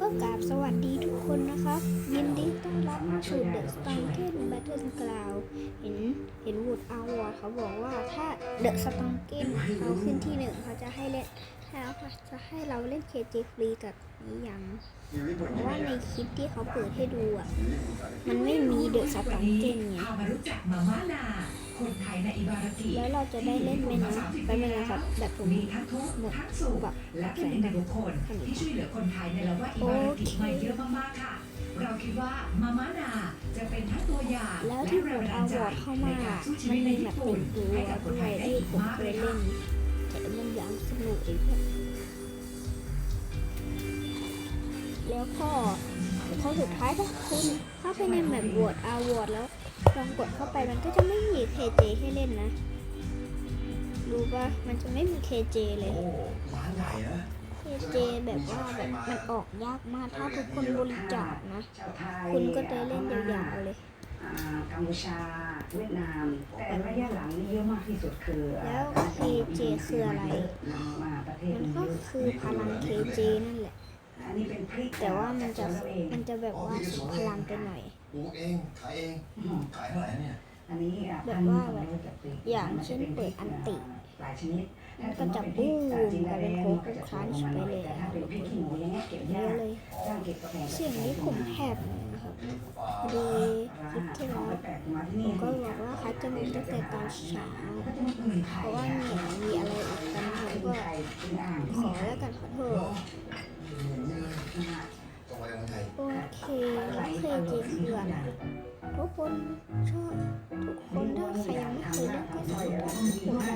ก็กราบสวัสดีทุกคนนะครับ ยินดีต้อนรับสู่เดอะสตังเกนแบทเทิลกราวเห็นเห็นวูดอาวอร์เขาบอกว่าถ้าเดอะสตังเกนเขาขึ้นที่หนึ่งเขาจะให้เล่นถ้าเขาจะให้เราเล่นเคจฟรีกับนี้ยังเพราะว่าในคลิปที่เขาเปิดให้ดูอะ มันไม่มีเดอะสตังเกนไงพามารู้จักมาม่านา คนไทยในอิบารากิแล้วเราจะได้เล่นไหมนะไปไหมนะครับแบบผมมีทั้งทุกข์ทั้งสุขแบบและเป็นหนึ่งในบุคคลที่ช่วยเหลือคนไทยในละแวกอิบารากิมาเยอะมากๆค่ะ เราคิดว่ามาม่านาจะเป็นทั้งตัวอย่างแล้วและที่แรวูงดบันอาดาลใจวอร์เข้าในมาการสู้ชีมัวินตในมีแบญี่บปุ่เป็นนตัวให้กับคนด้ไทวยยได้ที่อีกผมมากเคเลยยเล่ค่ะนแต่มันยังสนุกอีกอะแล้วก็ข้อสุดท้ายถ้าคุณเข้าไปในแมปโหวตอาวอร์ดแล้ว ลองกดเข้าไปมันก็จะไม่มี KJ ให้เล่นนะ รู้ปะมันจะไม่มี KJ เลยโอ้ร้านใหญ่นะ KJ แบบว่าแบบมันออกยากมากถ้าทุกคนบริจาคนะ ชาวไทยคุณก็จะเล่นยาวๆเลย อ่ากัมพูชา เวียดนาม แต่ระยะหลังนี่เยอะมากที่สุดคืออ่าแล้ว KJ คืออะไรนำมาประเทศมันนี้ก็เยอะคือพลัง KJ นั่นแหละ อันนี้เป็นพริกแต่ว่ามันจะจากสวนเราเองมัน จะแบบว่าสุดพลังไปหน่อย ปลูกเองขายเองอืม ขายเท่าไหร่เนี่ยอันนี้อะแบบว่าพันธุ์ของเรจากพริกอย่างมัเช่นป็เปิดอันติหลายชนิดมันก็จะบูมกลายเป็นโค้กครันช์ไปเลย แต่ถ้าเป็นพริกขี้หนูอย่างเงี้ยเก็บเยยาอะกเลย จ้างเก็บกาแฟเสียงนี้ผมแหบเลยนะครับพอดีคลิปที่แล้วแปลกๆมาที่ผนี่มก็บอกว่าคัดจมูกตั้งแต่ตอนเช้าก็จะไม่อื่นไข่เพราะว่าเนี่ยมีอะไรอุดตันผมก็ไข่เป็นอ่างขอแล้วกันขอโทษตรงไปเมื องไทย โอเคแล้วเคยเจคืออะไรทุกคนชอบทุกคนถ้าใครยังไม่เคยเล่นก็สามารถพูดได้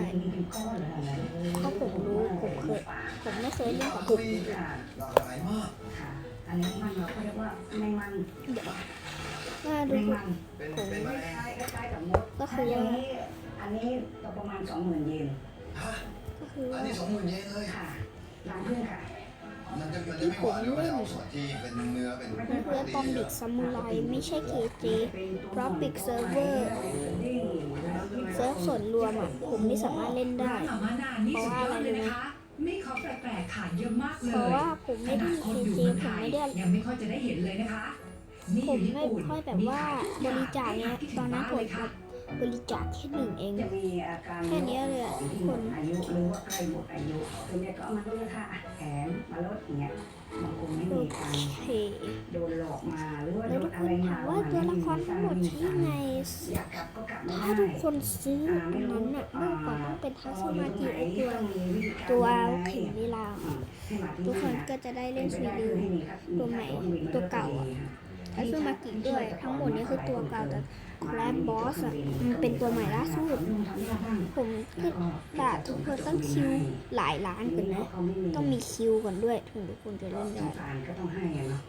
เพราะผมรู้ผมเคยผมไม่เคยเล่นกับผมหลากหลายมากอันนี้มันเราก็เรียกว่าแมงมันมาแมดูงมันเป็นเป็นแมลงคล้ายๆกับมดก็คืออันว่านี้อันนี้ก็ประมาณสองหมื่นเยนฮะก็คืออันว่านี้สองหมื่นเยนเลยค่ะร้านเพื่อนค่ะ มันจะมันจะไม่หวานหรือมันจะเอาส่วนที่เป็นเนื้อเป็นเพื่อตอมบิกซามูไรไม่ใช่เคเจเพราะปิกเซิร์ฟเวอร์เซิร์ฟส่วนรวมอะผมไม่สามารถเล่นได้ร้านมาม่านานี่สุดยอดเลยนะคะ มีของแปลกๆขายเยอะมากเลยเพราะว่าผมไม่ได้มีคเคนอยู่เจเมืองผมไม่ได้ยังไม่ค่อยจะได้เห็นเลยนะคะ ผมไม่ค่อยแบบว่าบริจาคเนี้ยตอนนั้นผม บบบริจาคแค่หนึ่งเองจะมีอาการแค่เนี้ยเลยอะของที่หมดอายุหรือว่าใกล้หมดอายุคือเนี่ยก็เอามาลดค่ะแขนมาลดอย่างเงี้ยบางคนไม่โอมีการเคโดนหลอกมาหรือว่าแล้โดวทุนกอะคนไรถามามว่าตัวละครทั้งหมดที่ในอยากกลับก็กลับไม่ถ้าได้ทุกคนซื้ออันนั้นอะเมื่อก่อนต้องเป็นทัศมากิไอตัวตัวเข็มเวลาทุกคนก็จะได้เล่นสวีดูตัวใหม่ตัวเก่า อะทัศมากิด้วย ทั้งหมดนี้คือตัวเก่าแต่แคลนบอสอะมันเป็นตัวใหม่ล่าสุด ผมก็ด่าทุกคนต้องคิวหลายล้านก่อนนะ ต้องมีคิวก่อนด้วยถึงทุกคนจะเล่นได้ก็ต้องให้อะเนาะ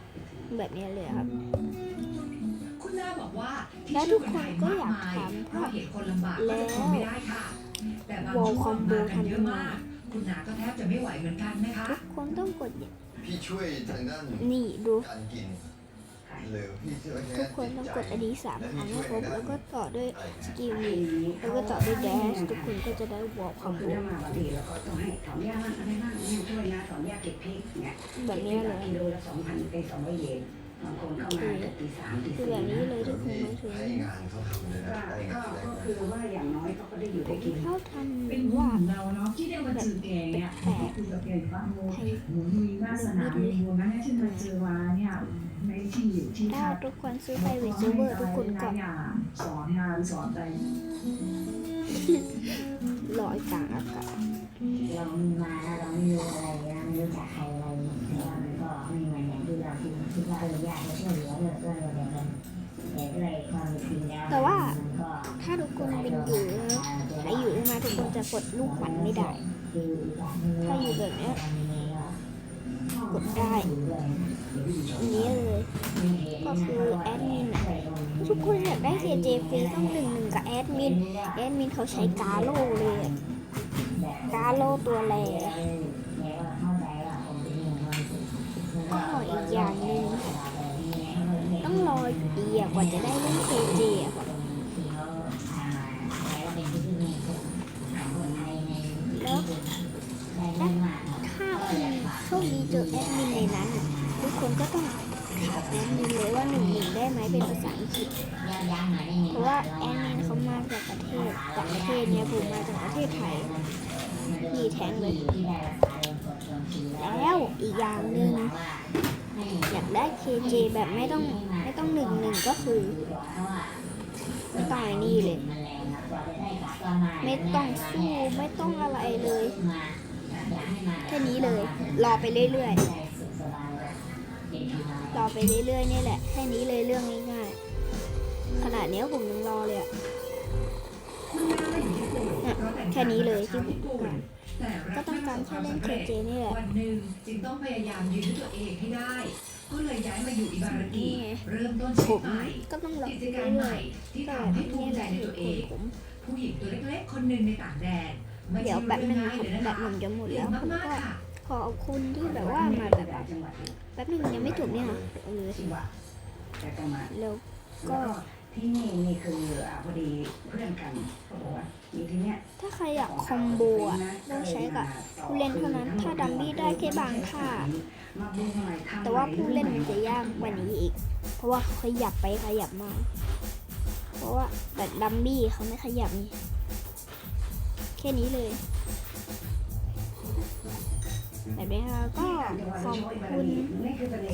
แบบนี้เลยครับคุณนาบอกว่าที่และช่ทุวยกคนคนไทยก็มากอยากมายถามเพว่าราะเหตุคนลำบากก็จะทนไม่ได้ค่ะแต่บางวอลช่ควองมโบมากันทำเยยัอะงไงมากคุณนาก็แทบจะไม่ไหวเหมือนกันนะคะทุกคนต้องกด พี่ช่วยทางด้านนี่ดูการกินหรือพี่ช่วย ทุกคนต้องกดอดีสามครั้งให้ครบแล้วก็ต่อด้วยสกิลนี้แล้วก็ต่อด้วยแดชทุกคนก็จะได้วอลคอมโบคือถ้ามาพอดีเราก็ต้องให้ถอนหญ้าบ้างอะไรบ้างให้ช่วยนะถอนหญ้าเก็บพริกเนี่ยแบบนี้เลยกิโลละสองพันเป็นสองร้อยเยนบางคนเข้ามาจะตีสามตีคือสี่แบบนี้เลยทุกคนพี่มาถึงให้งานเขาทำเลยนะก็ให้งาก็นแสดก็งคือว่าอย่างน้อยเขาก็ได้อยู่ได้กินเขาทเป็นำว่าว่าเราเนาะที่ได้มาเจอแกเนี่ยคือกับแกฟังโมหนูมีวาสนาในดวงนั้นที่มาเจอวาเนี่ยในที่อยู่ที่ ถ้าทุกคนซื้อไพรเวทเซิร์ฟเวอร์ทุกคนก็สอนงานสอนอะไรลอยกลางอากาศเรามีมาเราไม่รู้อะไรเราไม่รู้จักใครอะไรแต่ว่ามันก็ไม่เหมือนอย่างที่เราคิดคิดว่าเออญาติจะช่วยเหลือเลือนเลือเดียวกันแต่ด้วยความจริงแล้วแต่ว่าถ้าทุกคนเป็นอยู่แล้วใครอยู่มาทุกคนจะกดลูกขวัญไม่ได้ ถ้าอยู่แบบเนี้ย กดได้อันนี้เลยก็คือแอดมินอะทุกคนอยากได้ KJ ฟรีต้องหนึ่งหนึ่งกับแอดมินแอดมินเขาใช้กาโลเลยกาโลตัวแรก็อีกอย่างหนึ่งต้องรออยู่ดีอะกว่าจะได้เล่น KJ อะครับแล้วถ้าคุณโชคดีเจ ก็ต้องถามแอดมินเลยว่าหนึ่งหนึ่งได้ไหมเป็นภาษาอังกฤษ เพราะว่าแอดมินเขามาจากประเทศต่างประเทศเนี่ยผมมาจากประเทศไทยมีแทงเลย แล้วอีกอย่างหนึ่งอยากได้ KJ แบบไม่ต้องไม่ต้องหนึ่งหนึ่งก็คือไม่ต้องไอ้นี่เลย ไม่ต้องสู้ไม่ต้องอะไรเลย แค่นี้เลย รอไปเรื่อยๆ รอไปเรื่อยๆนี่แหละ แค่นี้เลยเรื่องง่ายๆขนาดเนี้ยผมยังรอเลยอะแค่นี้เลยที่ผมต้องการก็ต้องการแค่เล่น KJ นี่แหละวันหนึ่งจึงต้องพยายามยืนด้วยตัวเองให้ได้ก็เลยย้ายมาอยู่อิบารากีนี่ไงเริ่มต้นผชีวิตมใหม่ก็ต้องรอกิไปจการเรื่ใหอม่ยที่ๆก็ทำให้ภูนี่มิแหใจละในเหตัวตุเอผลงผมผู้หญิงตัวเล็กๆคนหนึ่งในต่างแดนมาเดี๋ยวชิแป๊บนึงเรื่องครับง่ายเลยแบนะตคะผมจะหมดเก่แล้งวผมมากก็ๆค่ะ ขอบคุณที่แบบว่ามาแบบแป๊บนึงยังไม่จบเนี่ยเออแล้วก็ที่นี่นี่คืออ่าพอดีเพื่อนกันเขาบอกว่ามีที่เนี้ยถ้าใครอยากคอมโบอะต้องใช้กับผู้เล่นเท่านั้นถ้าดัมบี้ได้แค่บางท่าแต่ว่าผู้เล่นมันจะยากกว่านี้อีก เพราะว่าเขาขยับไปขยับมา เพราะว่าแบบดัมบี้เขาไม่ขยับนี่แค่นี้เลย แต่เบลก็ขอบคุณ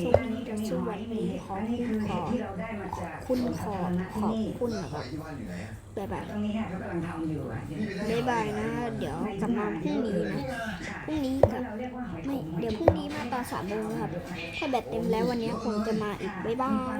สมส่วนหนึ่งของคุณขอคุณขอขอบคุณนะครับบ๊ายบายบ๊ายบายนะ เดี๋ยวกลับมาพรุ่งนี้นะพรุ่งนี้กับไม่เดี๋ยวพรุ่งนี้มาตอนสามโมงครับ ถ้าแบตเต็มแล้ววันนี้คงจะมาอีกบายบาย